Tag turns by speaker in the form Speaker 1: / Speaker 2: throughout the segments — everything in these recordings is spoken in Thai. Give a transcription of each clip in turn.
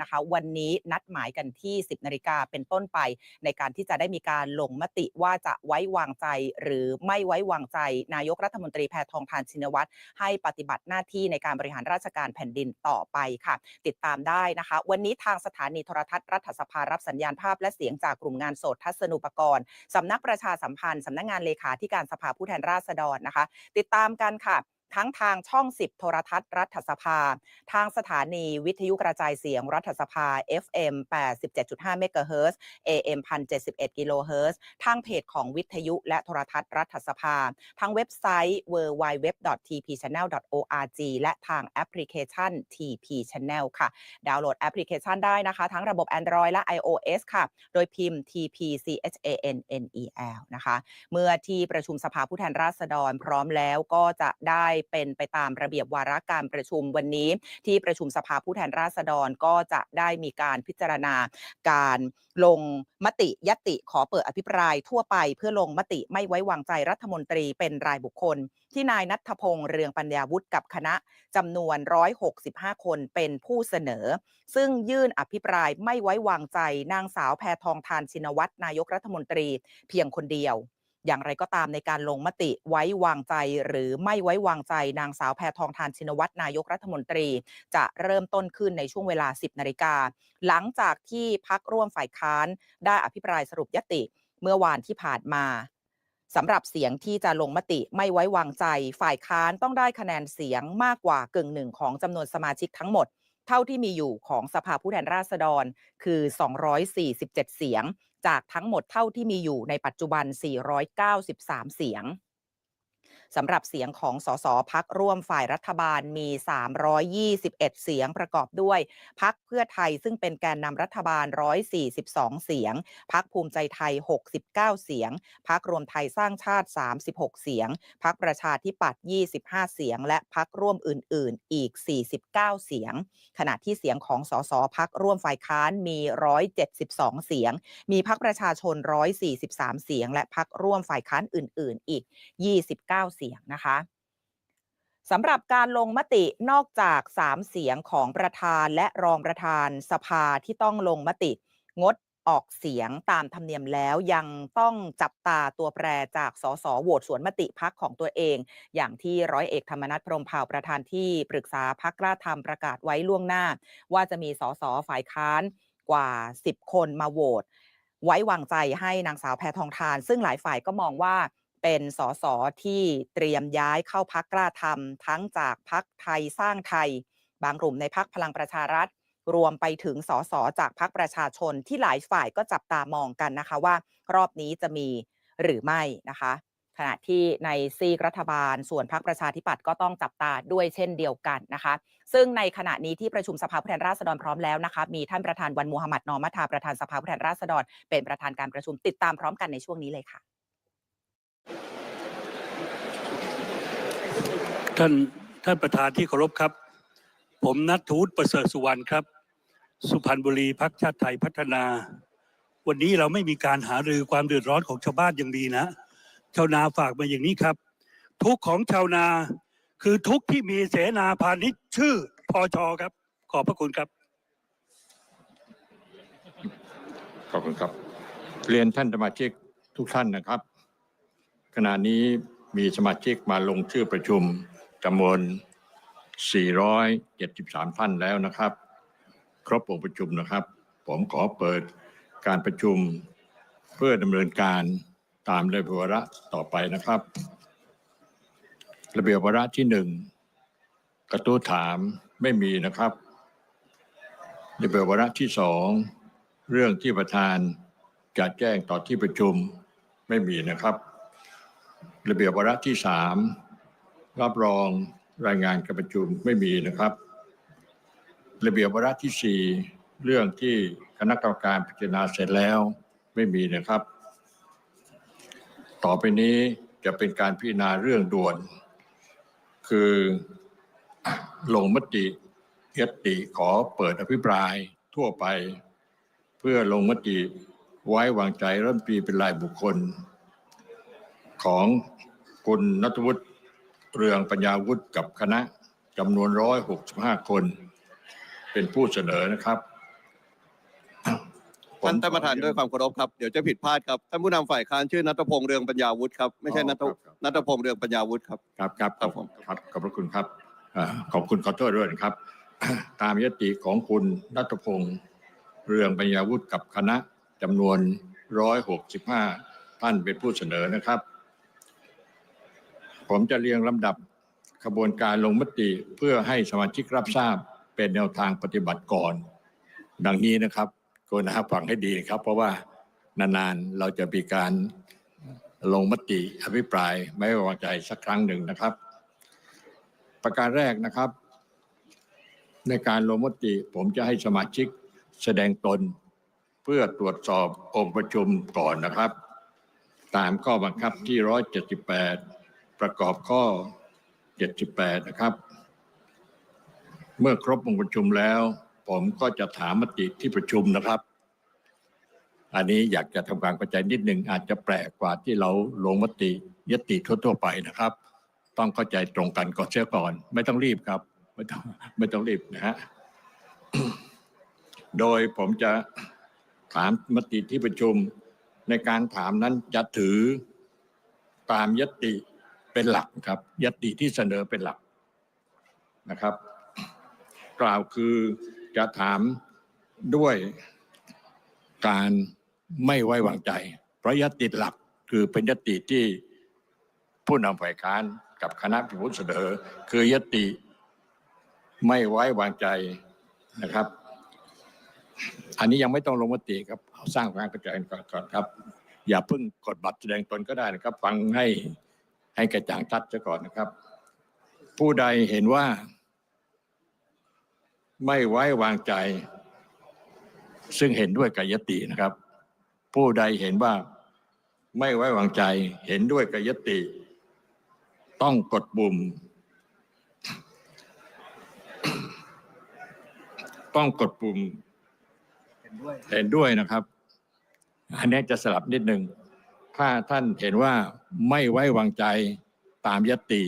Speaker 1: นะคะวันนี้นัดหมายกันที่ 10นาฬิกาเป็นต้นไป ในการที่จะได้มีการลงมติว่าจะไว้วางใจ หรือไม่ไว้วางใจ นายกรัฐมนตรีแพทองทานชินวัตรให้ปฏิบัติหน้าที่ในการบริหารราชการแผ่นดินต่อไปค่ะ ติดตามได้นะคะ วันนี้ทางสถานีโทรทัศน์รัฐสภารับสัญญาณภาพและเสียงจากกลุ่มงานโสดทัศนุปกรณ์สำนักประชาสัมพันธ์สำนักงานเลขาธิการสภาผู้แทนราษฎรนะคะ ติดตามกันค่ะ ทั้งทางช่อง 10 โทรทัศน์รัฐสภา ทางสถานีวิทยุกระจายเสียงรัฐสภา FM 87.5เมกะเฮิรตซ์ AM 1071กิโลเฮิรตซ์ทางเพจของวิทยุและโทรทัศน์รัฐสภา ทางเว็บไซต์ www.tpchannel.org และทางแอปพลิเคชัน TP Channel ค่ะ ดาวน์โหลดแอปพลิเคชันได้นะคะ ทั้งระบบ Android และ iOS ค่ะ โดยพิมพ์ TPCHANNEL นะคะ เมื่อที่ประชุมสภาผู้แทนราษฎรพร้อมแล้วก็จะได้เป็นไปตามระเบียบวาระการประชุมวันนี้ ที่ประชุมสภาผู้แทนราษฎรก็จะได้มีการพิจารณาการลงมติยติขอเปิดอภิปรายทั่วไป เพื่อลงมติไม่ไว้วางใจรัฐมนตรีเป็นรายบุคคล ที่นายนัทพงษ์เรืองปัญญาวุฒิกับคณะจำนวน 165 คนเป็นผู้เสนอ ซึ่งยื่นอภิปรายไม่ไว้วางใจนางสาวแพทองทานชินวัตรนายกรัฐมนตรีเพียงคนเดียว อย่างไรก็ตามในการลงมติไว้วางใจ หรือไม่ไว้วางใจนางสาวแพทองทานชินวัตรนายกรัฐมนตรี จะเริ่มต้นขึ้นในช่วงเวลา 10นาฬิกาหลังจากที่พักร่วมฝ่ายค้านได้อภิปรายสรุปยติเมื่อวานที่ผ่านมาสำหรับเสียงที่จะลงมติไม่ไว้วางใจ ฝ่ายค้านต้องได้คะแนนเสียงมากกว่ากึ่งหนึ่งของจำนวนสมาชิกทั้งหมดเท่าที่มีอยู่ของสภาผู้แทนราษฎรคือ 247 เสียง จากทั้งหมดเท่าที่มีอยู่ในปัจจุบัน 493 เสียง สำหรับเสียงของสสพักร่วมฝ่ายรัฐบาลมี 321 เสียงประกอบด้วย พักเพื่อไทยซึ่งเป็นแกนนำรัฐบาล 142 เสียง พักภูมิใจไทย 69 เสียง พักรวมไทยสร้างชาติ 36 เสียง พักประชาธิปัตย์ 25 เสียง และพักร่วมอื่น ๆ อีก 49 เสียง ขณะที่เสียงของสสพักร่วมฝ่ายค้านมี 172 เสียง มีพักประชาชน 143 เสียง และพักร่วมฝ่ายค้านอื่น ๆ อีก 29เสียงนะคะสำหรับการลงมตินอกจาก 3 เสียงของประธานและรองประธานสภาที่ต้องลงมติ งดออกเสียงตามธรรมเนียมแล้วยังต้องจับตาตัวแปรจากสสโหวตสวนมติพักของตัวเอง อย่างที่ร้อยเอกธรรมนัฐพรมเผ่าประธานที่ปรึกษาพักกล้าทำประกาศไว้ล่วงหน้า ว่าจะมีสสฝ่ายค้านกว่า 10 คนมาโหวตไว้วางใจให้นางสาวแพทองทาน ซึ่งหลายฝ่ายก็มองว่า เป็นสสที่เตรียมย้ายเข้าพักกล้าทำทั้งจากพักไทยสร้างไทย บางกลุ่มในพักพลังประชารัฐ รวมไปถึงสสจากพักประชาชนที่หลายฝ่ายก็จับตามองกันนะคะว่า รอบนี้จะมีหรือไม่นะคะ ขณะที่ในซีกรัฐบาลส่วนพักประชาธิปัตย์ก็ต้องจับตาด้วยเช่นเดียวกันนะคะ ซึ่งในขณะนี้ที่ประชุมสภาผู้แทนราษฎรพร้อมแล้วนะคะ มีท่านประธานวันมูฮัมหมัดนอมัทาประธานสภาผู้แทนราษฎรเป็นประธานการประชุมติดตามพร้อมกันในช่วงนี้เลยค่ะ
Speaker 2: ท่านท่านประธานที่เคารพครับ ผมนัทธวุฒิประเสริฐสุวรรณครับ สุพรรณบุรีพักชาติไทยพัฒนา วันนี้เราไม่มีการหารือความเดือดร้อนของชาวบ้านอย่างดีนะ ชาวนาฝากมาอย่างนี้ครับ ทุกของชาวนาคือทุกที่มีเสนาพาณิชย์ชื่อพอชอครับ ขอบพระคุณครับ
Speaker 3: ขอบคุณครับ เรียนท่านสมาชิกทุกท่านนะครับ ขณะนี้มีสมาชิกมาลงชื่อประชุมจำนวน 473 ท่านแล้วนะครับ ครบองค์ประชุมนะครับ ผมขอเปิดการประชุมเพื่อดำเนินการตามระเบียบวาระต่อไปนะครับ ระเบียบวาระที่หนึ่งกระทู้ถามไม่มีนะครับ ระเบียบวาระที่สองเรื่องที่ประธานจะแจ้งต่อที่ประชุมไม่มีนะครับ ระเบียบวาระที่สามรับรองรายงานการประชุมไม่มีนะครับ ระเบียบวาระที่สี่เรื่องที่คณะกรรมการพิจารณาเสร็จแล้วไม่มีนะครับ ต่อไปนี้จะเป็นการพิจารณาเรื่องด่วน คือลงมติยติขอเปิดอภิปรายทั่วไป เพื่อลงมติไว้วางใจรัฐมนตรีเป็นรายบุคคล ของคุณนัทวุฒิเรืองปัญญาวุฒิกับคณะจำนวน165คน เป็นผู้เสนอนะครับผม
Speaker 4: ท่านท่านประธาน
Speaker 3: ขอ
Speaker 4: ด้วยความเคารพครับเดี๋ยวจะผิดพลาดครับท่านผู้นำฝ่ายค้านชื่อนัทพงษ์เรืองปัญญาวุฒิครับไม่ใช่
Speaker 3: อ๋อ
Speaker 4: นัท
Speaker 3: ครับครับ
Speaker 4: นัทพงษ์เรืองปัญญาวุฒิครับ
Speaker 3: ครับครับ
Speaker 4: ครับผม
Speaker 3: ครับขอบพระคุณครับเอ่อขอบคุณขอโทษด้วยนะครับ ตามยติของคุณนัทพงศ์เรืองปัญญาวุฒิกับคณะจำนวนร้อยหกสิบห้าท่านเป็นผู้เสนอนะครับ ผมจะเรียงลำดับขบวนการลงมติเพื่อให้สมาชิกรับทราบเป็นแนวทางปฏิบัติก่อน ดังนี้นะครับกรุณาฟังให้ดีนะครับ เพราะว่านานๆเราจะมีการลงมติอภิปรายไม่ไว้วางใจสักครั้งหนึ่งนะครับ ประการแรกนะครับ ในการลงมติผมจะให้สมาชิกแสดงตน เพื่อตรวจสอบองค์ประชุมก่อนนะครับ ตามข้อบังคับที่ 178 ประกอบข้อ 78 นะครับ เมื่อครบองค์ประชุมแล้ว ผมก็จะถามมติที่ประชุมนะครับ อันนี้อยากจะทำความเข้าใจนิดหนึ่งอาจจะแปลกกว่าที่เราลงมติยติทั่วๆไปนะครับ ต้องเข้าใจตรงกันก่อนเสียก่อน ไม่ต้องรีบครับ ไม่ต้องไม่ต้องรีบนะฮะโดยผมจะถามมติที่ประชุมในการถามนั้นจะถือตามยติ เป็นหลักครับยติที่เสนอเป็นหลักนะครับ กล่าวคือจะถามด้วยการไม่ไว้วางใจ เพราะยติหลักคือเป็นยติที่ผู้นำฝ่ายค้านกับคณะผู้เสนอ คือยติไม่ไว้วางใจนะครับ อันนี้ยังไม่ต้องลงมติครับสร้างความเข้าใจกันก่อนก่อนครับ อย่าเพิ่งกดบัตรแสดงตนก็ได้นะครับ ฟังให้ ให้กระจ่างชัดซะก่อนนะครับ ผู้ใดเห็นว่า ไม่ไว้วางใจ ซึ่งเห็นด้วยกับยตินะครับ ผู้ใดเห็นว่าไม่ไว้วางใจ เห็นด้วยกับยติ ต้องกดปุ่ม ต้องกดปุ่มเห็นด้วยนะครับ อันนี้จะสลับนิดนึง ถ้าท่านเห็นว่าไม่ไว้วางใจตามยติ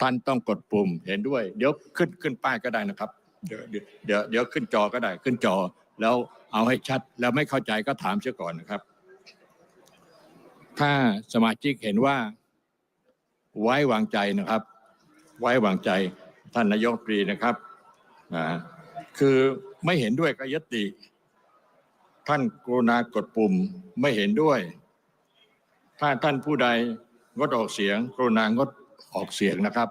Speaker 3: ท่านต้องกดปุ่มเห็นด้วย เดี๋ยวขึ้นขึ้นป้ายก็ได้นะครับ เดี๋ยวเดี๋ยวเดี๋ยวขึ้นจอก็ได้ ขึ้นจอ แล้วเอาให้ชัด แล้วไม่เข้าใจก็ถามเสียก่อนนะครับ ถ้าสมาชิกเห็นว่า ไว้วางใจนะครับ ไว้วางใจท่านนายกตรีนะครับอ่าคือไม่เห็นด้วยกับยติ ท่านกรุณากดปุ่มไม่เห็นด้วย ถ้าท่านผู้ใดงดออกเสียงกรุณางดออกเสียงนะครับ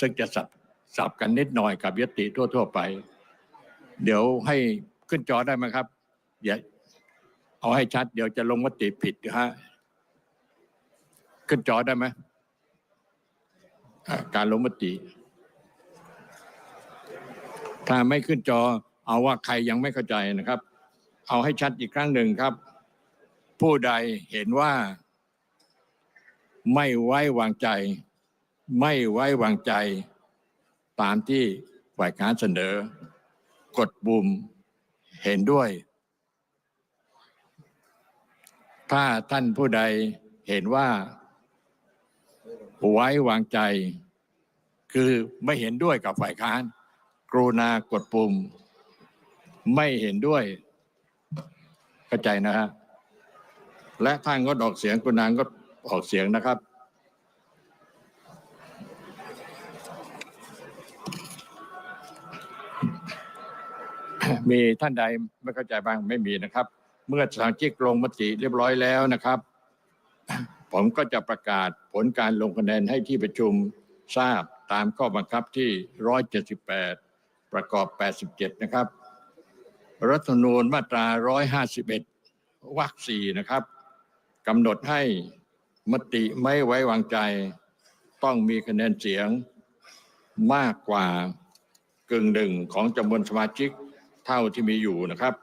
Speaker 3: ซึ่งจะสับสับกันนิดหน่อยกับยติทั่ว ๆ ไป เดี๋ยวให้ขึ้นจอได้ไหมครับอย่าเอาให้ชัด เดี๋ยวจะลงมติผิดนะฮะขึ้นจอได้ไหมการลงมติ ถ้าไม่ขึ้นจอ เอาว่าใครยังไม่เข้าใจนะครับ เอาให้ชัดอีกครั้งหนึ่งครับ ผู้ใดเห็นว่า ไม่ไว้วางใจ ไม่ไว้วางใจ ตามที่ฝ่ายค้านเสนอ กดปุ่มเห็นด้วย ถ้าท่านผู้ใดเห็นว่า ไว้วางใจ คือไม่เห็นด้วยกับฝ่ายค้าน กรุณากดปุ่ม ไม่เห็นด้วยเข้าใจนะฮะและท่านงดออกเสียงกรุณางด ออกเสียงนะครับ มีท่านใดไม่เข้าใจบ้างไม่มีนะครับ เมื่อสมาชิกลงมติเรียบร้อยแล้วนะครับ ผมก็จะประกาศผลการลงคะแนนให้ที่ประชุมทราบตามข้อบังคับที่ 178 ประกอบ 87 นะครับ รัฐธรรมนูญมาตรา 151 วรรคสี่นะครับกำหนดให้ มติไม่ไว้วางใจ ต้องมีคะแนนเสียงมากกว่ากึ่งหนึ่งของจำนวนสมาชิกเท่าที่มีอยู่นะครับ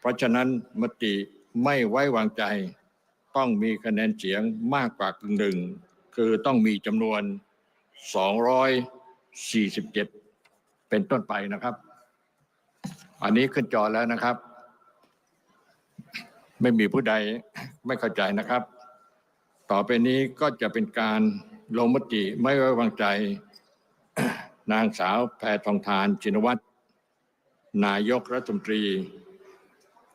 Speaker 3: เพราะฉะนั้นมติไม่ไว้วางใจ ต้องมีคะแนนเสียงมากกว่ากึ่งหนึ่งคือต้องมีจำนวน 247 เป็นต้นไปนะครับ อันนี้ขึ้นจอแล้วนะครับ ไม่มีผู้ใดไม่เข้าใจนะครับ ต่อไปนี้ก็จะเป็นการลงมติไม่ไว้วางใจ นางสาวแพทองทานชินวัตรนายกรัฐมนตรี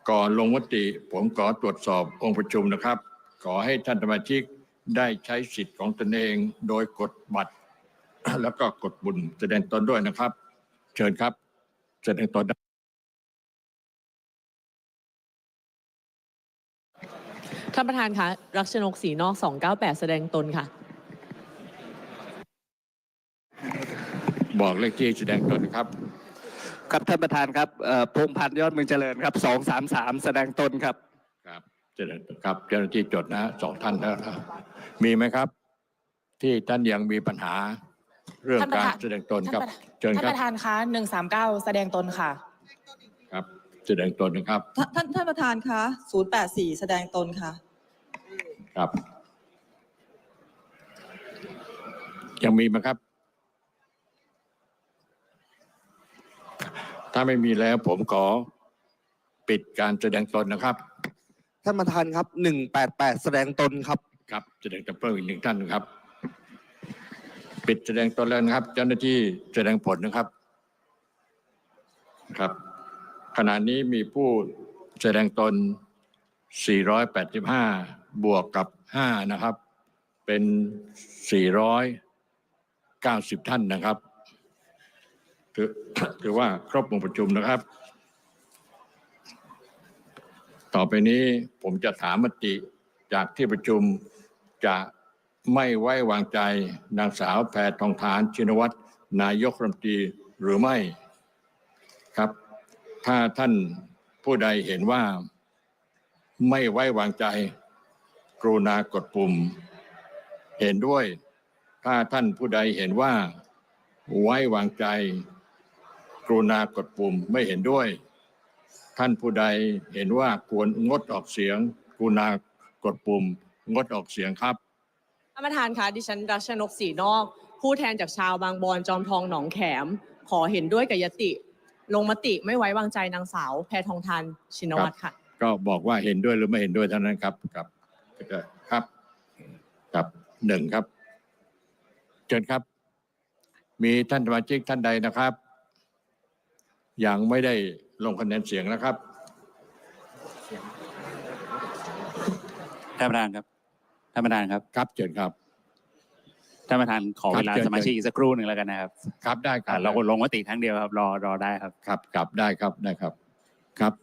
Speaker 3: ก่อนลงมติผมขอตรวจสอบองค์ประชุมนะครับ ขอให้ท่านสมาชิกได้ใช้สิทธิ์ของตนเองโดยกดบัตร แล้วก็กดบุญแสดงตนด้วยนะครับ เชิญครับแสดงตน
Speaker 5: ท่านประธานคะรักชนกสีนอก 298 แสดงตนค่ะ
Speaker 3: บอกเลขที่แสดงตนนะครับ
Speaker 6: ครับท่านประธานครับเอ่อพงษ์พันธ์ยอดเมืองเจริญครับสองสามสามแสดงตนครับ
Speaker 3: ครับแสดงตนครับเจ้าหน้าที่จดนะสองท่านแล้วนะมีไหมครับ ที่ท่านยังมีปัญหาเรื่อง
Speaker 7: ท่านประ
Speaker 3: การ
Speaker 7: ธาน
Speaker 3: แสดงตนครับ
Speaker 7: ท่านประธาน
Speaker 3: เชิญ
Speaker 7: ท่าน
Speaker 3: ครั
Speaker 7: ป
Speaker 3: บ
Speaker 7: ระธานคะหนึ่งสามเก้าแสดงตนค่ะ
Speaker 3: ครับ แสดงตนนะครับ
Speaker 8: ท่านท่านท่านประธานคะ 084 แสดงตนค่ะ
Speaker 3: ครับ ยังมีไหมครับ ถ้าไม่มีแล้วผมขอปิดการแสดงตนนะครับ
Speaker 6: ท่านประธานครับหนึ่งแปดแปดแสดงตนครับ
Speaker 3: ครับแสดงตนเพิ่มอีกหนึ่งท่านนะครับ ปิดแสดงตนแล้วนะครับ เจ้าหน้าที่แสดงผลนะครับครับ ขณะนี้มีผู้แสดงตน 485 บวกกับ5นะครับ เป็น490ท่านนะครับถือถือว่าครบวงประชุมนะครับ ต่อไปนี้ผมจะถามมติจากที่ประชุมจะไม่ไว้วางใจนางสาวแพทองทานชินวัตรนายกรัฐมนตรีหรือไม่ครับ ถ้าท่านผู้ใดเห็นว่าไม่ไว้วางใจ กรุณากดปุ่ม เห็นด้วย ถ้าท่านผู้ใดเห็นว่า ไว้วางใจ กรุณากดปุ่มไม่เห็นด้วย ท่านผู้ใดเห็นว่าควรงดออกเสียง กรุณากดปุ่ม งดออกเสียงครับ
Speaker 5: ท่านประธานคะดิฉันรักชนกสีนอก ผู้แทนจากชาวบางบอนจอมทองหนองแขม ขอเห็นด้วยกับยติ ลงมติไม่ไว้วางใจนางสาว แพทองทานชินวัตรค่ะ
Speaker 3: ก็บอกว่าเห็นด้วยหรือไม่เห็นด้วยเท่านั้นครับครับ ครับ ครับหนึ่งครับ เชิญครับ มีท่านสมาชิกท่านใดนะครับ ยังไม่ได้ลงคะแนนเสียงนะครับ
Speaker 9: ท่านประธานครับท่านประธานครับ
Speaker 3: ครับเชิญครับ
Speaker 9: ท่านประธานขอ
Speaker 3: ครับ
Speaker 9: เวลา
Speaker 3: เชิญ
Speaker 9: สมาชิกอีกสักครู่หนึ่งแล้วกันนะครับ
Speaker 3: ครับได้ครั
Speaker 9: อ่า
Speaker 3: บ
Speaker 9: เราลงมติครั้งเดียวครับ รอรอได้ครับ
Speaker 3: ครับครับได้ครับได้ครับครับ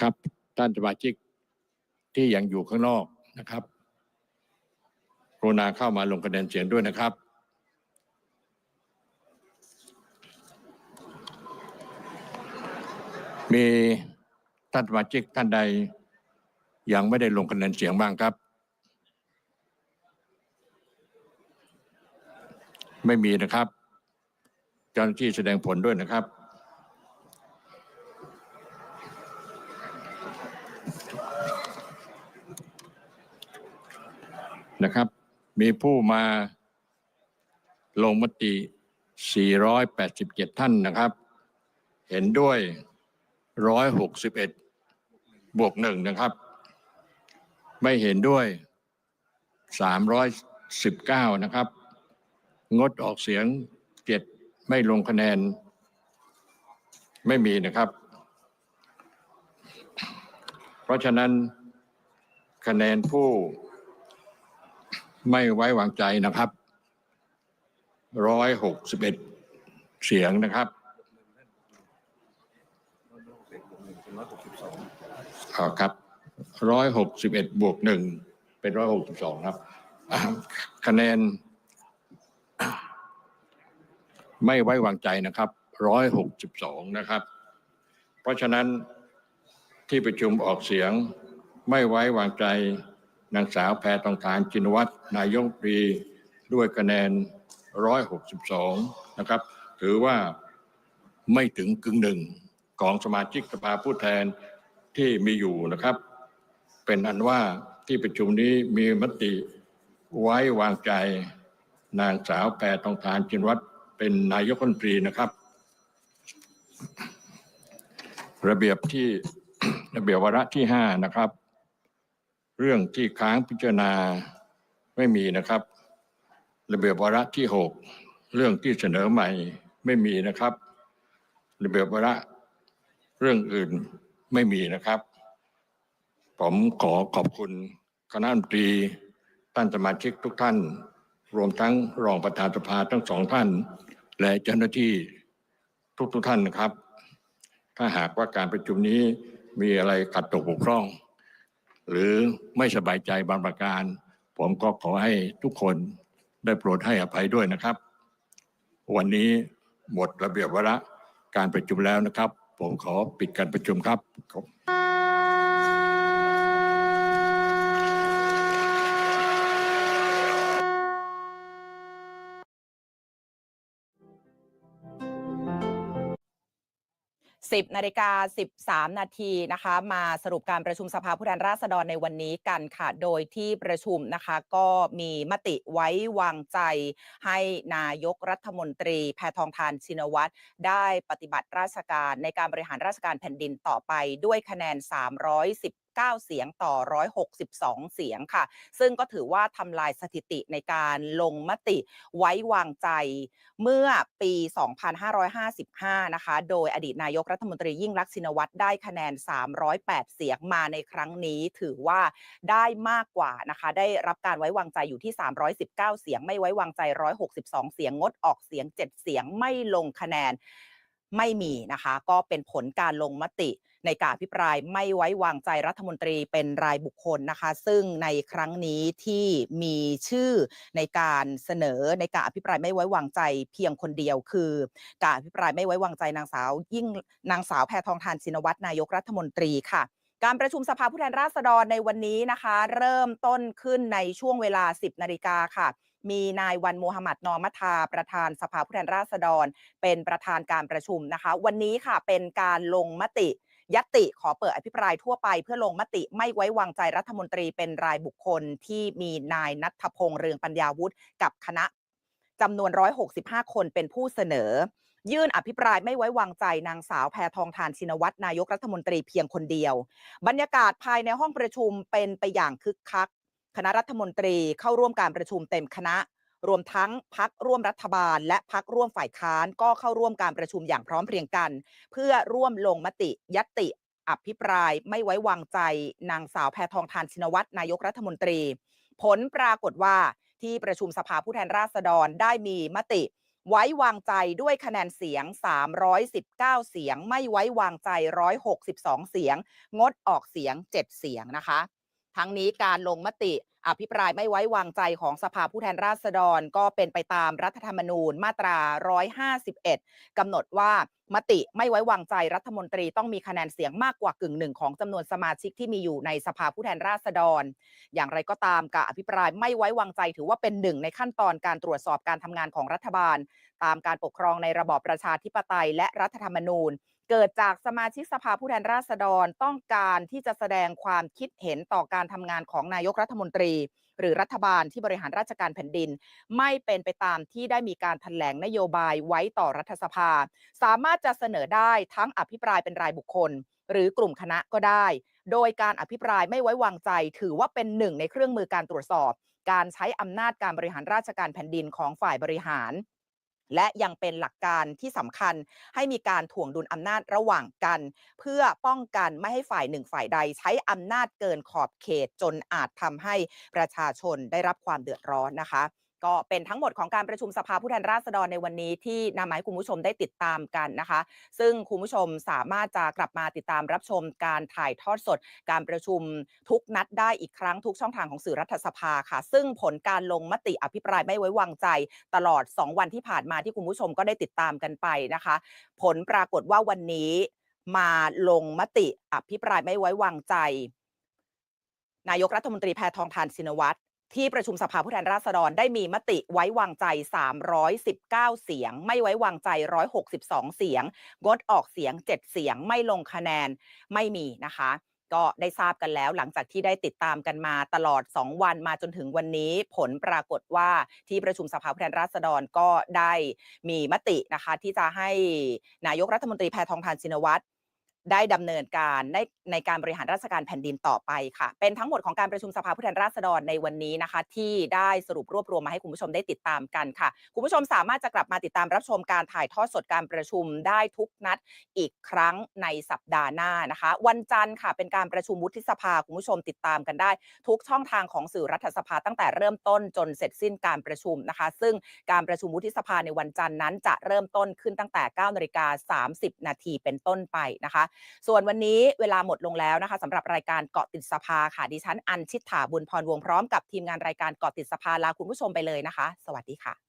Speaker 3: ครับ ท่านสมาชิกที่ยังอยู่ข้างนอกนะครับกรุณาเข้ามาลงคะแนนเสียงด้วยนะครับ มีท่านสมาชิกท่านใดยังไม่ได้ลงคะแนนเสียงบ้างครับ ไม่มีนะครับ เจ้าหน้าที่แสดงผลด้วยนะครับ นะครับ มีผู้มาลงมติ 487 ท่านนะครับ เห็นด้วย 161 บวกหนึ่งนะครับ ไม่เห็นด้วย 319 นะครับ งดออกเสียงเจ็ดไม่ลงคะแนน ไม่มีนะครับ เพราะฉะนั้นคะแนนผู้ ไม่ไว้วางใจนะครับร้อยหกสิบเอ็ดเสียงนะครับอ๋อครับร้อยหกสิบเอ็ดบวกหนึ่งเป็นร้อยหกสิบสองครับ คะแนน ไม่ไว้วางใจนะครับร้อยหกสิบสองนะครับ เพราะฉะนั้นที่ประชุมออกเสียงไม่ไว้วางใจ นางสาวแพทองทานจินวัตรนายกรัฐมนตรีด้วยคะแนนร้อยหกสิบสองนะครับ ถือว่าไม่ถึงกึ่งหนึ่งของสมาชิกสภาผู้แทนที่มีอยู่นะครับ เป็นอันว่าที่ประชุมนี้มีมติไว้วางใจ นางสาวแพทองทานจินวัตรเป็นนายกรัฐมนตรีนะครับ ระเบียบที่ระเบียบวาระที่ห้านะครับ เรื่องที่ค้างพิจารณาไม่มีนะครับ ระเบียบวาระที่หกเรื่องที่เสนอใหม่ไม่มีนะครับ ระเบียบวาระเรื่องอื่นไม่มีนะครับ ผมขอขอบคุณคณะมนตรีท่านสมาชิกทุกท่าน รวมทั้งรองประธานสภาทั้งสองท่าน และเจ้าหน้าที่ทุกทุกๆท่านนะครับ ถ้าหากว่าการประชุมนี้มีอะไรขัดตกบกพร่อง หรือไม่สบายใจบางประการ ผมก็ขอให้ทุกคนได้โปรดให้อภัยด้วยนะครับ วันนี้หมดระเบียบวาระการประชุมแล้วนะครับ ผมขอปิดการประชุมครับขอบ
Speaker 1: 10นาฬิกา13 นาทีนะคะมาสรุปการประชุมสภาผู้แทนราษฎรในวันนี้กันค่ะโดยที่ประชุมนะคะก็มีมติไว้วางใจ ให้นายกรัฐมนตรี แพทองทานชินวัตรได้ปฏิบัติราชการในการบริหารราชการแผ่นดินต่อไปด้วยคะแนน 310 9 เสียงต่อ 162 เสียงค่ะ ซึ่งก็ถือว่าทำลายสถิติในการลงมติไว้วางใจเมื่อปี 2555 นะคะ โดยอดีตนายกรัฐมนตรียิ่งรักษณ์ชินวัตรได้คะแนน 308 เสียงมาในครั้งนี้ถือว่าได้มากกว่านะคะ ได้รับการไว้วางใจอยู่ที่ 319 เสียง ไม่ไว้วางใจ 162 เสียงงดออกเสียง 7 เสียงไม่ลงคะแนนไม่มีนะคะ ก็เป็นผลการลงมติ ในการอภิปรายไม่ไว้วางใจรัฐมนตรีเป็นรายบุคคลนะคะ ซึ่งในครั้งนี้ที่มีชื่อในการเสนอในการอภิปรายไม่ไว้วางใจเพียงคนเดียวคือ การอภิปรายไม่ไว้วางใจนางสาว ยิ่งนางสาวแพทองทานชินวัตรนายกรัฐมนตรีค่ะการประชุมสภาผู้แทนราษฎรในวันนี้นะคะ เริ่มต้นขึ้นในช่วงเวลา 10 นาฬิกาค่ะ มีนายวันมูฮัมหมัดนอมัทาประธานสภาผู้แทนราษฎร เป็นประธานการประชุมนะคะ วันนี้ค่ะเป็นการลงมติ ยติขอเปิดอภิปรายทั่วไปเพื่อลงมติไม่ไว้วางใจรัฐมนตรีเป็นรายบุคคลที่มีนายนัทพงษ์เรืองปัญญาวุฒิกับคณะจำนวน 165 คนเป็นผู้เสนอ ยื่นอภิปรายไม่ไว้วางใจนางสาวแพทองทานชินวัตรนายกรัฐมนตรีเพียงคนเดียว บรรยากาศภายในห้องประชุมเป็นไปอย่างคึกคัก คณะรัฐมนตรีเข้าร่วมการประชุมเต็มคณะ รวมทั้งพักร่วมรัฐบาล และพักร่วมฝ่ายค้านก็เข้าร่วมการประชุมอย่างพร้อมเพรียงกัน เพื่อร่วมลงมติยติอภิปรายไม่ไว้วางใจ นางสาวแพทองทานชินวัตรนายกรัฐมนตรี ผลปรากฏว่าที่ประชุมสภาผู้แทนราษฎรได้มีมติ ไว้วางใจด้วยคะแนนเสียง 319 เสียง ไม่ไว้วางใจ 162 เสียง งดออกเสียง 7 เสียงนะคะ ทั้งนี้การลงมติ อภิปรายไม่ไว้วางใจของสภาผู้แทนราษฎรก็เป็นไปตามรัฐธรรมนูญมาตรา 151 กำหนดว่ามติไม่ไว้วางใจรัฐมนตรีต้องมีคะแนนเสียงมากกว่ากึ่งหนึ่งของจำนวนสมาชิกที่มีอยู่ในสภาผู้แทนราษฎร อย่างไรก็ตามการอภิปรายไม่ไว้วางใจถือว่าเป็นหนึ่งในขั้นตอนการตรวจสอบการทำงานของรัฐบาล ตามการปกครองในระบอบประชาธิปไตยและรัฐธรรมนูญ เกิดจากสมาชิกสภาผู้แทนราษฎรต้องการที่จะแสดงความคิดเห็นต่อการทำงานของนายกรัฐมนตรี หรือรัฐบาลที่บริหารราชการแผ่นดิน ไม่เป็นไปตามที่ได้มีการถแถลงนโยบายไว้ต่อรัฐสภา สามารถจะเสนอได้ทั้งอภิปรายเป็นรายบุคคล หรือกลุ่มคณะก็ได้ โดยการอภิปรายไม่ไว้วางใจ ถือว่าเป็นหนึ่งในเครื่องมือการตรวจสอบ การใช้อำนาจการบริหารราชการแผ่นดินของฝ่ายบริหาร และยังเป็นหลักการที่สำคัญให้มีการถ่วงดุลอำนาจระหว่างกัน เพื่อป้องกันไม่ให้ฝ่ายหนึ่งฝ่ายใด ใช้อำนาจเกินขอบเขตจนอาจทำให้ประชาชนได้รับความเดือดร้อนนะคะ ก็เป็นทั้งหมดของการประชุมสภาผู้แทนราษฎรในวันนี้ที่นำมาให้คุณผู้ชมได้ติดตามกันนะคะ ซึ่งคุณผู้ชมสามารถจะกลับมาติดตามรับชมการถ่ายทอดสด การประชุมทุกนัดได้อีกครั้งทุกช่องทางของสื่อรัฐสภาค่ะ ซึ่งผลการลงมติอภิปรายไม่ไว้วางใจ ตลอด 2 วันที่ผ่านมาที่คุณผู้ชมก็ได้ติดตามกันไปนะคะ ผลปรากฏว่าวันนี้มาลงมติอภิปรายไม่ไว้วางใจ นายกรัฐมนตรีแพทองทานชินวัตร ที่ประชุมสภาผู้แทนราษฎรได้มีมติไว้วางใจ 319 เสียง ไม่ไว้วางใจ 162 เสียง งดออกเสียง 7 เสียง ไม่ลงคะแนนไม่มีนะคะ ก็ได้ทราบกันแล้วหลังจากที่ได้ติดตามกันมาตลอด 2 วันมาจนถึงวันนี้ ผลปรากฏว่าที่ประชุมสภาผู้แทนราษฎรก็ได้มีมตินะคะ ที่จะให้นายกรัฐมนตรีแพทองทานชินวัตร ได้ดำเนินการในในการบริหารราชการแผ่นดินต่อไปค่ะ เป็นทั้งหมดของการประชุมสภาผู้แทนราษฎรในวันนี้นะคะ ที่ได้สรุปรวบรวมมาให้คุณผู้ชมได้ติดตามกันค่ะ คุณผู้ชมสามารถจะกลับมาติดตามรับชมการถ่ายทอดสดการประชุมได้ทุกนัดอีกครั้งในสัปดาห์หน้านะคะ วันจันทร์ค่ะ เป็นการประชุมวุฒิสภาคุณผู้ชมติดตามกันได้ ทุกช่องทางของสื่อรัฐสภาตั้งแต่เริ่มต้นจนเสร็จสิ้นการประชุมนะคะ ซึ่งการประชุมวุฒิสภาในวันจันทร์นั้น จะเริ่มต้นขึ้นตั้งแต่9นาฬิกา30 นาทีเป็นต้นไปนะคะส่วนวันนี้เวลาหมดลงแล้วนะคะสำหรับรายการเกาะติดสภาค่ะ ดิฉันอัญชิตถาบุญพรวงพร้อมกับทีมงานรายการเกาะติดสภาลาคุณผู้ชมไปเลยนะคะ สวัสดีค่ะ